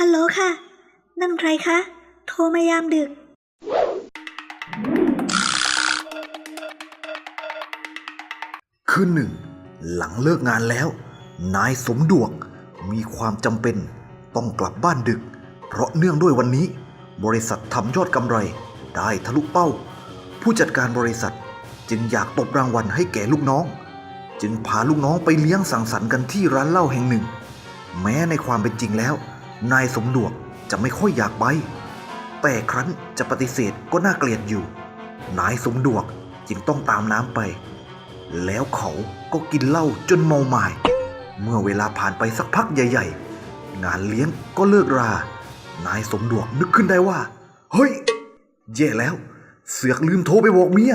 ฮัลโหลค่ะ นั่นใครคะ โทรมายามดึก คืนหนึ่ง หลังเลิกงานแล้ว นายสมดวกมีความจำเป็นต้องกลับบ้านดึก เพราะเนื่องด้วยวันนี้ บริษัททำยอดกำไรได้ทะลุเป้า ผู้จัดการบริษัทจึงอยากตบรางวัลให้แก่ลูกน้อง จึงพาลูกน้องไปเลี้ยงสังสรรค์กันที่ร้านเหล้าแห่งหนึ่ง แม้ในความเป็นจริงแล้ว นายสมดวกจะไม่ค่อยอยากไป แต่ครั้นจะปฏิเสธก็น่าเกลียดอยู่ นายสมดวกจึงต้องตามน้ำไป แล้วเขาก็กินเหล้าจนเมาหมาย เมื่อเวลาผ่านไปสักพักใหญ่ ๆ งานเลี้ยงก็เลิกรา นายสมดวกนึกขึ้นได้ว่า เฮ้ย แย่แล้ว เสือกลืมโทรไปบอกเมีย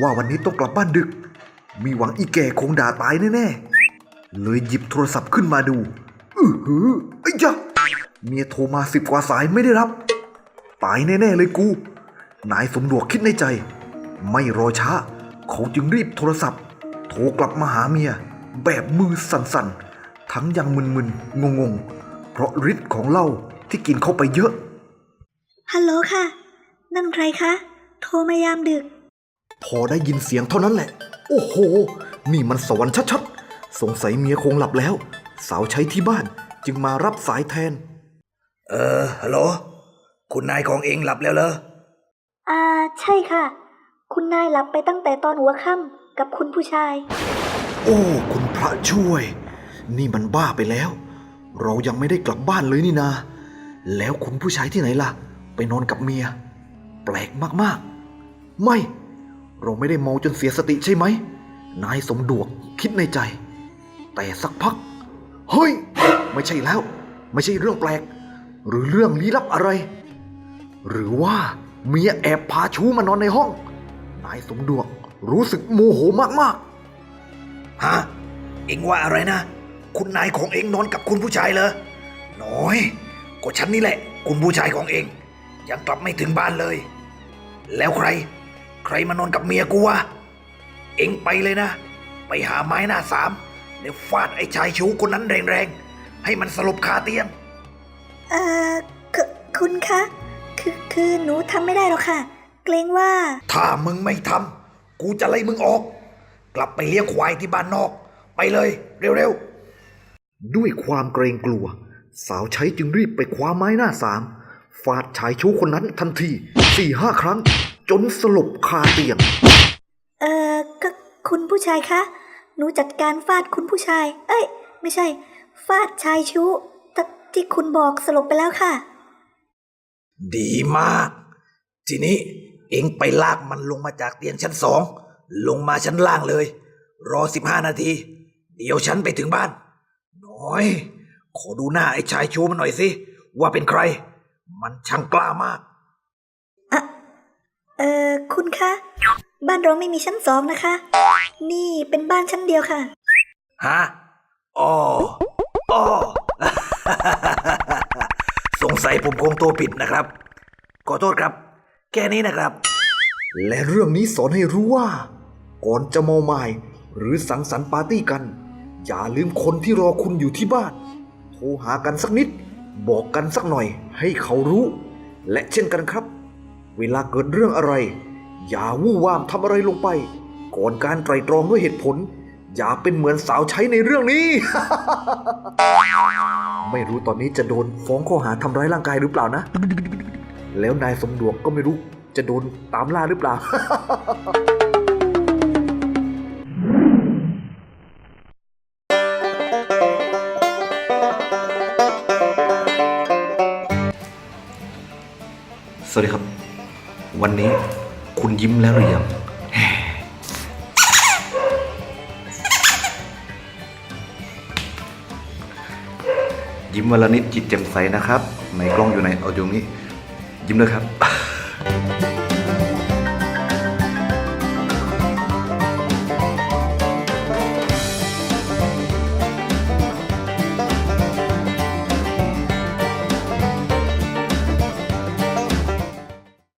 ว่าวันนี้ต้องกลับบ้านดึก มีหวังอีแก่คงด่าตายแน่ๆ เลยหยิบโทรศัพท์ขึ้นมาดู อือหือไอ้ยะ เมียโทรมาสิบกว่าสายไม่ได้รับ ตายแน่ ๆ เลยกู นายสมดวกคิดในใจ ไม่รอช้า เขาจึงรีบโทรศัพท์ โทรกลับมาหาเมีย แบบมือสั่นๆ ทั้งยังมึนๆ งงๆ เพราะฤทธิ์ของเหล้าที่กินเข้าไปเยอะ ฮัลโหลค่ะ นั่นใครคะ โทรมายามดึก พอได้ยินเสียงเท่านั้นแหละ โอ้โห นี่มันสวรรค์ชัดๆ สงสัยเมียคงหลับแล้ว สาวใช้ที่บ้านจึงมารับสายแทน เออฮัลโหลคุณนายของเองหลับแล้วเหรอ อ่า ใช่ค่ะ คุณนายหลับไปตั้งแต่ตอนหัวค่ำกับคุณผู้ชาย โอ้ คุณพระช่วย นี่มันบ้าไปแล้ว เรายังไม่ได้กลับบ้านเลยนี่นา แล้วคุณผู้ชายที่ไหนล่ะ ไปนอนกับเมีย แปลกมากๆ ไม่ เราไม่ได้เมาจนเสียสติใช่ไหม นายสมดวกคิดในใจ แต่สักพัก เฮ้ย ไม่ใช่แล้ว ไม่ใช่เรื่องแปลก หรือเรื่องลี้ลับอะไร หรือว่าเมียแอบพาชู้มานอนในห้อง นายสมดวกรู้สึกโมโหมากๆ ฮะ เองว่าอะไรนะ คุณนายของเองนอนกับคุณผู้ชายเหรอ น้อย ก็ฉันนี่แหละ คุณผู้ชายของเองยังกลับไม่ถึงบ้านเลย แล้วใคร ใครมานอนกับเมียกูวะ เองไปเลยนะ ไปหาไม้หน้าสามแล้วฟาดไอ้ชายชู้คนนั้นแรงๆ ให้มันสลบคาเตียง เอ่อคคุณคะ คือคือหนูทำไม่ได้หรอกค่ะ เกรงว่า ถ้ามึงไม่ทำกูจะไล่มึงออก กลับไปเลี้ยงควายที่บ้านนอก ไปเลยเร็วด้วยความเกรงกลัว สาวใช้จึงรีบไปคว้าไม้หน้าสามฟาดชายชู้คนนั้นทันทีสี่ห้าครั้ง จนสลบคาเตียง เอ่อก็คุณผู้ชายคะ หนูจัดการฟาดคุณผู้ชาย เอ้ย ไม่ใช่ ฟาดชายชู้ ทที่คุณบอกสลบไปแล้วค่ะๆดีมาก ทีนี้เองไปลากมันลงมาจากเตียงชั้นสอง ลงมาชั้นล่างเลย รอสิบห้านาที เดี๋ยวฉันไปถึงบ้าน น้อย ขอดูหน้าไอ้ชายชูมันหน่อยสิ ว่าเป็นใคร มันช่างกล้ามากอะเอ่อคุณคะ บ้านเราไม่มีชั้นสองนะคะ นี่เป็นบ้านชั้นเดียวค่ะ ฮะอ๋ออ๋อ สงสัยผมคงตัวผิดนะครับ ขอโทษครับ แค่นี้นะครับ และเรื่องนี้สอนให้รู้ว่า ก่อนจะเมาไม้หรือสังสรรค์ปาร์ตี้กัน อย่าลืมคนที่รอคุณอยู่ที่บ้าน โทรหากันสักนิด บอกกันสักหน่อยให้เขารู้ และเช่นกันครับ เวลาเกิดเรื่องอะไร อย่าวู่วามทำอะไรลงไป ก่อนการไตรตรองด้วยเหตุผล อย่าเป็นเหมือนสาวใช้ในเรื่องนี้ ไม่รู้ตอนนี้จะโดนฟ้องข้อหาทำร้ายร่างกายหรือเปล่านะ แล้วนายสมดวกก็ไม่รู้จะโดนตามล่าหรือเปล่า สวัสดีครับ วันนี้คุณยิ้มแล้วหรือยัง ยิ้มวันละนิดจิตแจ่มใสนะครับ ในกล้องอยู่ในเอาอยู่นี้ ยิ้มเลยครับ